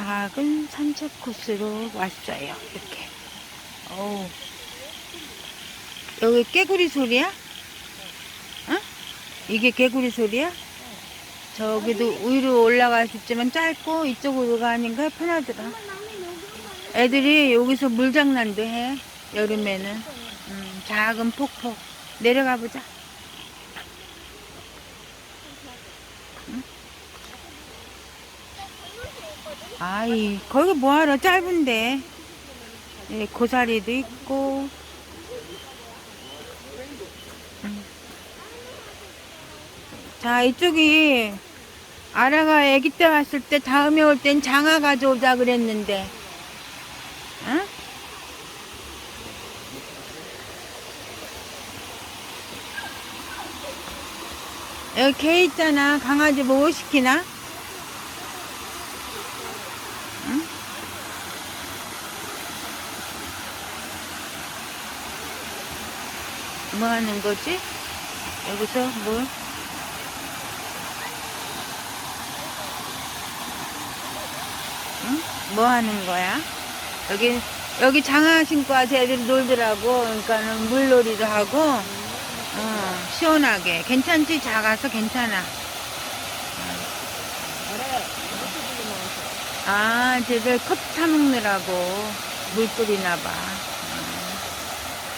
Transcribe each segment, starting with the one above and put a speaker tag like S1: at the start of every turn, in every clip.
S1: 작은 산책 코스로 왔어요. 이렇게. 어우. 여기 깨구리 소리야? 어? 이게 개구리 소리야? 저기도 위로 올라갈 수 있지만 짧고 이쪽으로 가니까 편하더라. 애들이 여기서 물장난도 해. 여름에는. 음, 작은 폭포. 내려가 보자. 아이, 거기 뭐하러 짧은데. 예, 고사리도 있고. 음. 자, 이쪽이 아라가 아기 때 왔을 때 다음에 올 땐 장아 가져오자 그랬는데. 응? 여기 개 있잖아. 강아지 뭐 시키나? 뭐 하는 거지? 여기서 뭘? 응? 뭐 하는 거야? 여기, 여기 장화 신고 와서 애들이 놀더라고. 그러니까는 물놀이도 하고, 어, 시원하게. 괜찮지? 작아서 괜찮아. 아, 쟤들 컵 타먹느라고 물 뿌리나 봐.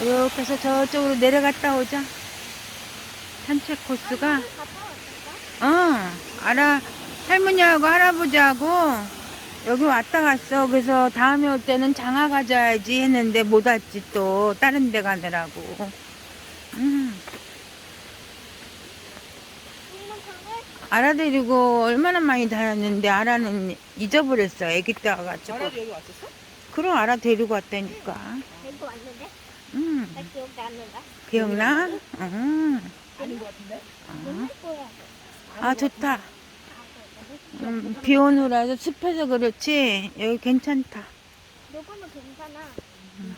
S1: 어. 이렇게 해서 저쪽으로 내려갔다 오자. 산책 코스가, 어, 알아. 할머니하고 할아버지하고 여기 왔다 갔어. 그래서 다음에 올 때는 장화 가져야지 했는데 못 왔지 또. 다른 데 가느라고. 음. 알아 데리고 얼마나 많이 다녔는데 알아는 잊어버렸어. 애기 때 와가지고.
S2: 나라도 여기 왔었어?
S1: 그럼 알아 데리고 왔다니까.
S3: 데리고 왔는데?
S1: 음.
S3: 나 기억이 안 난다.
S1: 기억나? 음.
S2: 아닌 것 같은데?
S1: 아, 좋다. 음, 비 오느라서 습해서 그렇지. 여기 괜찮다.
S3: 요거는 괜찮아.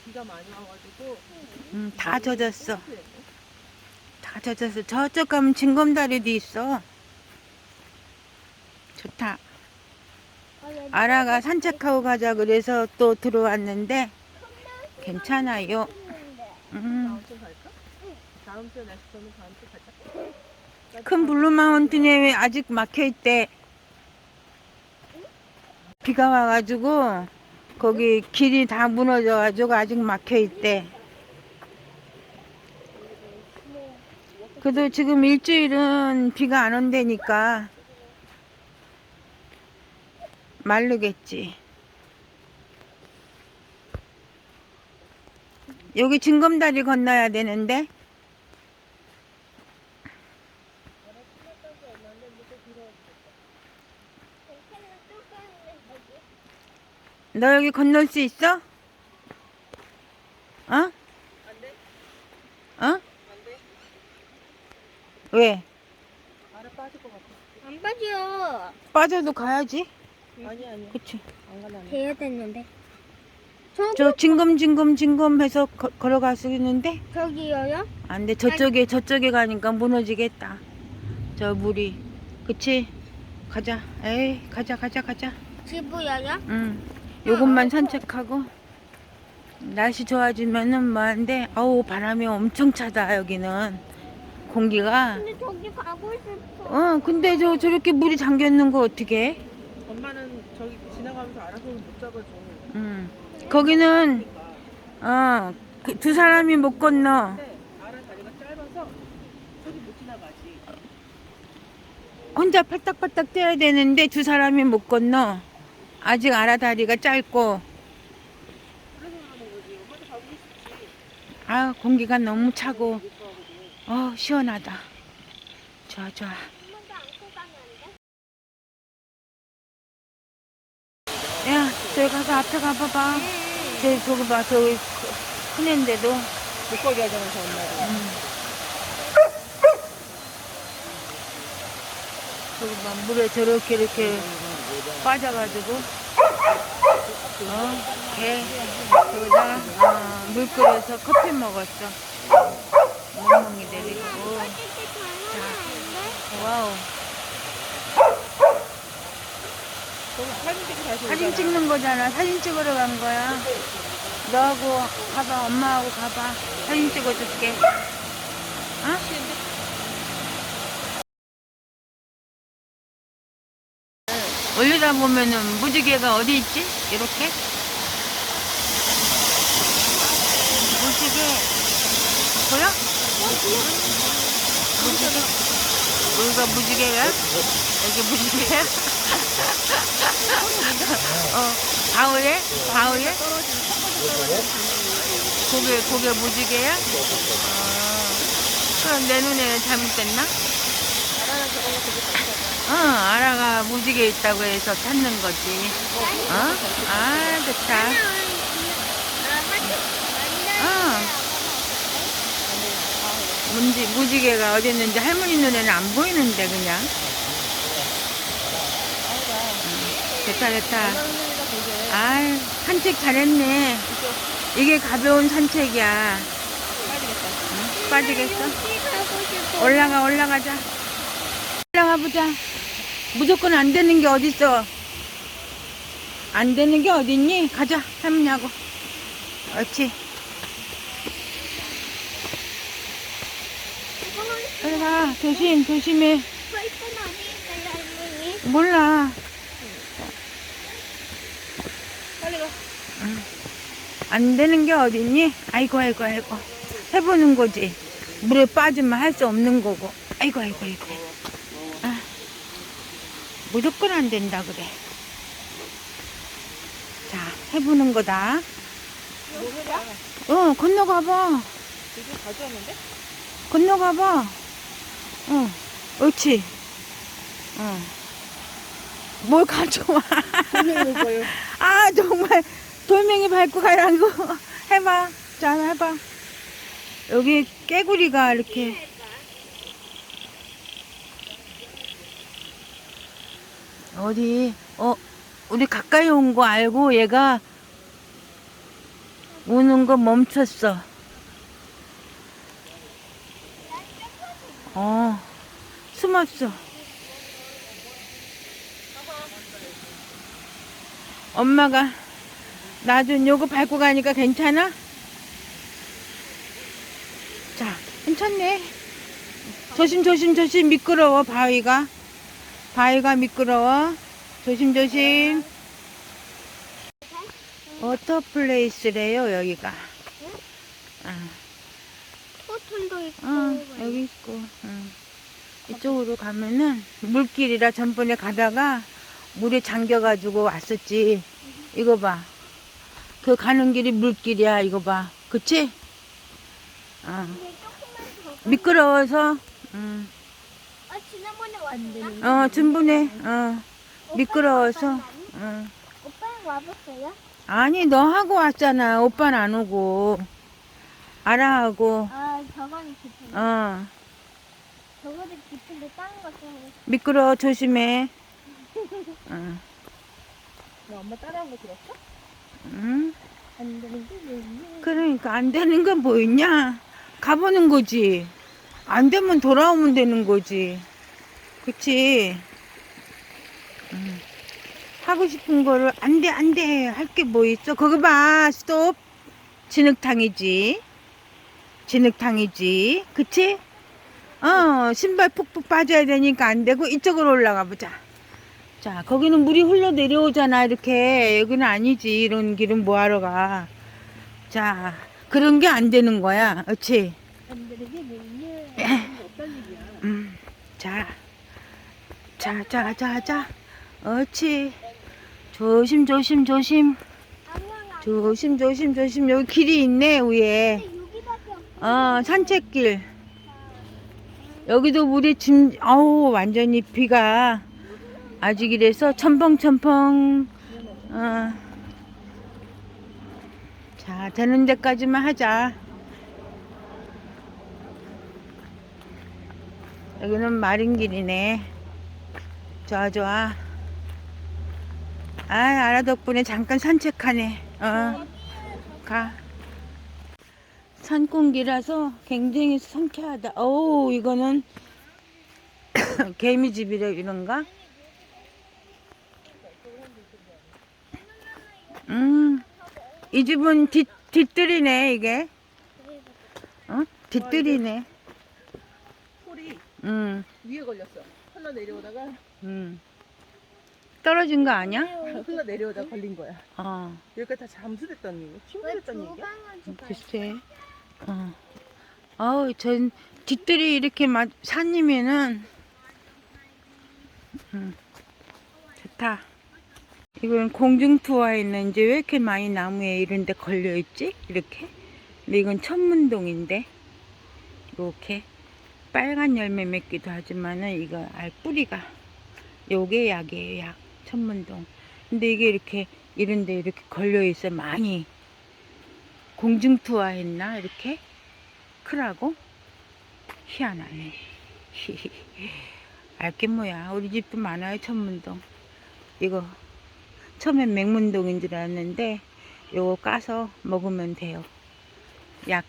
S2: 비가 많이 와가지고
S1: 음, 다 젖었어. 다 젖었어. 저쪽 가면 징검다리도 있어. 좋다.
S3: 어, 얘
S1: 아라가 산책하고 가자 그래서 또 들어왔는데 괜찮아요. 음,
S2: 다음 주 갈까? 다음 날씨 다음 주 가자.
S1: 큰 블루마운틴에 왜 아직 막혀 있대. 비가 와가지고 거기 길이 다 무너져가지고 아직 막혀 있대. 그래도 지금 일주일은 비가 안 온다니까 마르겠지. 여기 징검다리 건너야 되는데 너 여기 건널 수 있어? 어?
S2: 안 돼?
S1: 어?
S2: 안 돼?
S1: 왜?
S2: 알아 빠질 것 같아.
S3: 안 빠져.
S1: 빠져도 가야지.
S2: 아니 아니
S1: 그치?
S2: 안 가면
S3: 돼야 됐는데. 저
S1: 징검징검징검 해서 거- 걸어갈 수 있는데
S3: 저기요요?
S1: 안 돼. 저쪽에 저쪽에 가니까 무너지겠다. 저 물이. 그치? 가자. 에이, 가자 가자 가자.
S3: 지부요요?
S1: 응. 요것만 산책하고 날씨 좋아지면은 뭐한데 아우 바람이 엄청 차다 여기는 공기가
S3: 근데 저기 가고 싶어.
S1: 어 근데 저 저렇게 물이 잠겨 있는 거 어떻게
S2: 엄마는 저기 지나가면서 알아서 못 잡아줘.
S1: 응 거기는. 어두 사람이 못 건너
S2: 다리가.
S1: 혼자 팔딱팔딱 뛰어야 되는데 두 사람이 못 건너 아직 짧고.
S2: 엄마도 가고 싶지.
S1: 아 공기가 너무 차고. 어 시원하다 좋아 좋아 저기 가서 앞에 가봐봐. 저기, 저기 봐, 저기 큰.
S2: 못 가게 하자면서 엄마가.
S1: 음. 저기 봐, 물에 저렇게 이렇게 빠져가지고. 어, 개. 저기다, 어, 물 끓여서 커피 먹었어. 멍멍이 데리고. 자, 와우.
S2: 거기 사진.
S1: 찍는 거잖아. 사진 찍으러 간 거야. 너하고 가봐. 엄마하고 가봐. 사진 찍어줄게. 어? 올리다 보면은 무지개가 어디 있지? 이렇게? 무지개 보여? 무지개 여기가 무지개야? 여기 무지개야? 어 가을에? 가을에? 고개 고개 무지개야? 어, 그럼 내 눈에는 잘못됐나? 어, 아라가 무지개 있다고 해서 찾는 거지. 어? 아, 좋다. 어. 문지, 무지개가 어디 있는지 할머니 눈에는 안 보이는데, 그냥. 음, 됐다, 됐다. 아 산책 잘했네. 이게 가벼운 산책이야. 응? 빠지겠어? 올라가, 올라가자. 올라가 보자. 무조건 안 되는 게 어딨어? 안 되는 게 어딨니? 가자, 할머니하고. 옳지. 빨리 가. 조심, 조심해. 몰라.
S2: 빨리 가.
S1: 안 되는 게 어딨니? 아이고, 아이고, 아이고. 해보는 거지. 물에 빠지면 할 수 없는 거고. 아이고, 아이고, 아이고. 아, 무조건 안 된다, 그래. 자, 해보는 거다. 어, 건너가봐.
S2: 이거 가져왔는데?
S1: 건너가봐. 어, 옳지. 어. 뭘 가져와. 아, 정말. 돌멩이 밟고 가라고. 해봐. 자, 해봐. 여기 깨구리가 이렇게. 어디, 어, 우리 가까이 온 거 알고 얘가 우는 거 멈췄어. 어, 숨었어. 엄마가 나준 요거 밟고 가니까 괜찮아? 자, 괜찮네. 조심, 조심, 조심. 미끄러워, 바위가. 바위가 미끄러워. 조심, 조심. 워터 플레이스래요, 여기가. 아.
S3: 포톤도 있고.
S1: 어, 여기 있고. 응. 이쪽으로 가면은 물길이라 전번에 가다가 물에 잠겨가지고 왔었지. 이거 봐. 그 가는 길이 물길이야. 이거 봐. 그치? 어. 미끄러워서, 응.
S3: 아, 지난번에 왔나?
S1: 어, 준분해. 어. 미끄러워서, 응.
S3: 오빠는 와봤어요?
S1: 아니, 너 하고 왔잖아. 오빠는 안 오고. 아라하고,
S3: 아, 저거는 깊은데.
S1: 어.
S3: 저거는 깊은데 다른 거 좀.
S1: 미끄러워. 조심해. 응.
S2: 너 엄마 따라한 거 들었어?
S1: 응.
S3: 안 되는 게 뭐니?
S1: 그러니까 안 되는 건 뭐 있냐? 가보는 거지. 안 되면 돌아오면 되는 거지. 그치? 응. 하고 싶은 거를 안 돼, 안 돼. 할 게 뭐 있어? 거기 봐. 스톱. 진흙탕이지. 진흙탕이지. 그치? 어, 신발 푹푹 빠져야 되니까 안 되고 이쪽으로 올라가 보자. 자, 거기는 물이 흘러 내려오잖아, 이렇게. 여기는 아니지. 이런 길은 뭐하러 가. 자, 그런 게 안 되는 거야. 그렇지?
S3: 안 되는 게 뭐니?
S2: 어떤 일이야?
S1: 음, 자, 자, 자, 자, 자. 옳지. 조심, 조심, 조심. 조심, 조심, 조심. 여기 길이 있네, 위에.
S3: 어,
S1: 산책길. 여기도 물이 짐, 아우, 완전히 비가 아직 이래서 첨벙첨벙, 어. 자, 되는 데까지만 하자. 여기는 마른 길이네. 좋아, 좋아. 아, 아라 덕분에 잠깐 산책하네. 어, 가. 산공기라서 굉장히 상쾌하다. 어우, 이거는 개미집이래, 이런가? 음, 이 집은 뒷, 뒷뜰이네, 이게. 어? 뒷뜰이네.
S2: 폴이
S1: 음,
S2: 위에 걸렸어. 흘러 내려오다가
S1: 음. 떨어진 거 아니야?
S2: 흘러 내려오다가 걸린 거야.
S1: 어,
S2: 여기가 다 잠수됐다는 얘기, 침수됐다는 얘기야?
S1: 글쎄. 어. 어우, 전 뒷뜰이 이렇게 막 산이면은, 음, 좋다. 이건 공중투어에 있는지 왜 이렇게 많이 나무에 이런 데 걸려있지? 이렇게? 근데 이건 천문동인데, 이렇게 빨간 열매 맺기도 하지만은 이거 알 뿌리가 요게 약이에요, 약. 천문동. 근데 이게 이렇게 이런 데 이렇게 걸려있어, 많이. 공중투어 했나? 이렇게? 크라고? 희한하네. 알게 뭐야. 우리 집도 많아요, 천문동. 이거, 처음엔 맹문동인 줄 알았는데, 요거 까서 먹으면 돼요. 약.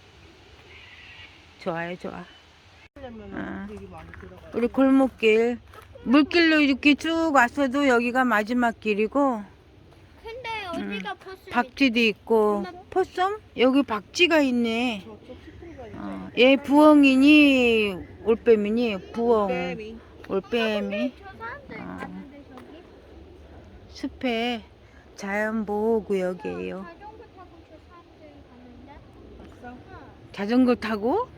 S1: 좋아요, 좋아. 아. 우리 골목길. 물길로 이렇게 쭉 왔어도 여기가 마지막 길이고,
S3: 근데 어디가 버스
S1: 박쥐도 있고, 포썸? 여기 박쥐가 있네. 어, 얘 부엉이니 올빼미니 부엉 올빼미
S3: 저 사람들
S1: 아.
S3: 갔는데 저기
S1: 숲의 자연보호구역이에요.
S3: 자전거 타고 저 사람들 갔는데?
S2: 막상
S1: 자전거 타고?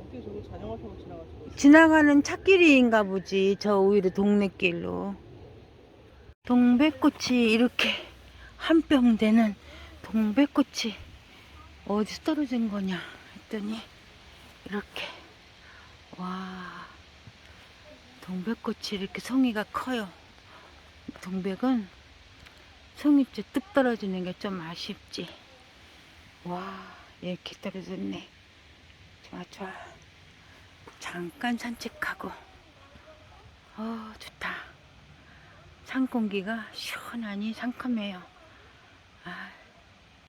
S2: 어떻게 저기 자전거 타고 지나갈 수가 있어?
S1: 지나가는 찻길인가 보지 저 오히려 동네길로. 동백꽃이 이렇게 한 병 되는 동백꽃이 어디서 떨어진 거냐 했더니 이렇게 와 동백꽃이 이렇게 송이가 커요 동백은 송이째 뚝 떨어지는 게 좀 아쉽지. 와 이렇게 떨어졌네. 좋아 좋아. 잠깐 산책하고. 어 좋다. 산 공기가 시원하니 상큼해요. 아